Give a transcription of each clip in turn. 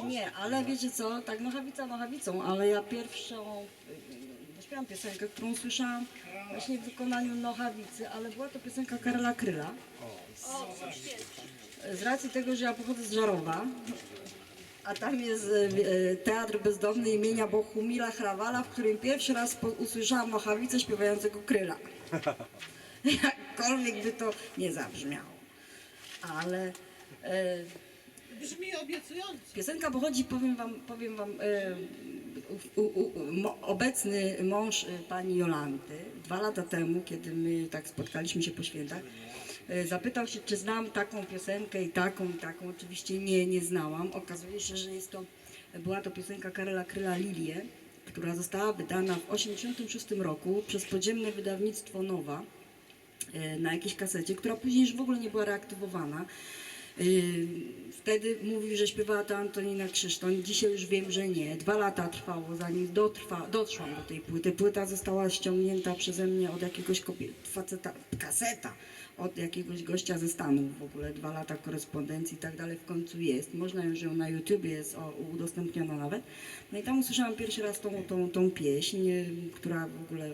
Nie, ale wiecie co, tak Nochawica Nochawicą, ale ja pierwszą, y, śpiewam piosenkę, którą słyszałam właśnie w wykonaniu Nochawicy, ale była to piosenka Karola Kryla. Z racji tego, że ja pochodzę z Żarowa, a tam jest e, e, Teatr Bezdomny imienia Bohumila Hrawala, w którym pierwszy raz usłyszałam Nochawicę śpiewającego Kryla. Jakkolwiek by to nie zabrzmiało. Ale Brzmi obiecująco. Piosenka pochodzi, powiem wam, powiem wam e, u, u, u, mo, obecny mąż e, pani Jolanty dwa lata temu, kiedy my tak spotkaliśmy się po świętach, e, zapytał się, czy znam taką piosenkę i taką, i taką. Oczywiście nie, nie znałam. Okazuje się, że jest to, była to piosenka Karola Kryla Lilie, która została wydana w 1986 roku przez podziemne wydawnictwo Nowa e, na jakiejś kasecie, która później już w ogóle nie była reaktywowana. Yy, Wtedy mówił, że śpiewała to Antonina Krzysztoń. Dzisiaj już wiem, że nie. Dwa lata trwało, zanim dotrwa, doszłam do tej płyty. Płyta została ściągnięta przeze mnie od jakiegoś kopie, faceta, kaseta, od jakiegoś gościa ze Stanów w ogóle. Dwa lata korespondencji i tak dalej w końcu jest. Można już ją na YouTubie jest udostępniona nawet. No i tam usłyszałam pierwszy raz tą, tą, tą pieśń, yy, która w ogóle...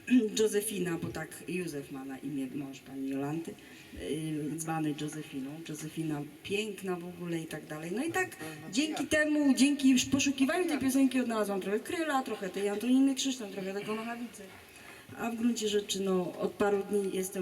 Józefina, bo tak Józef ma na imię mąż pani Jolanty, yy, zwany Józefiną. Józefina piękna w ogóle i tak dalej. No i tak dzięki temu, dzięki poszukiwaniu tej piosenki odnalazłam trochę Kryla, trochę tej Antoniny Krzysztof, trochę tego Nochawicy. A w gruncie rzeczy no, od paru dni jestem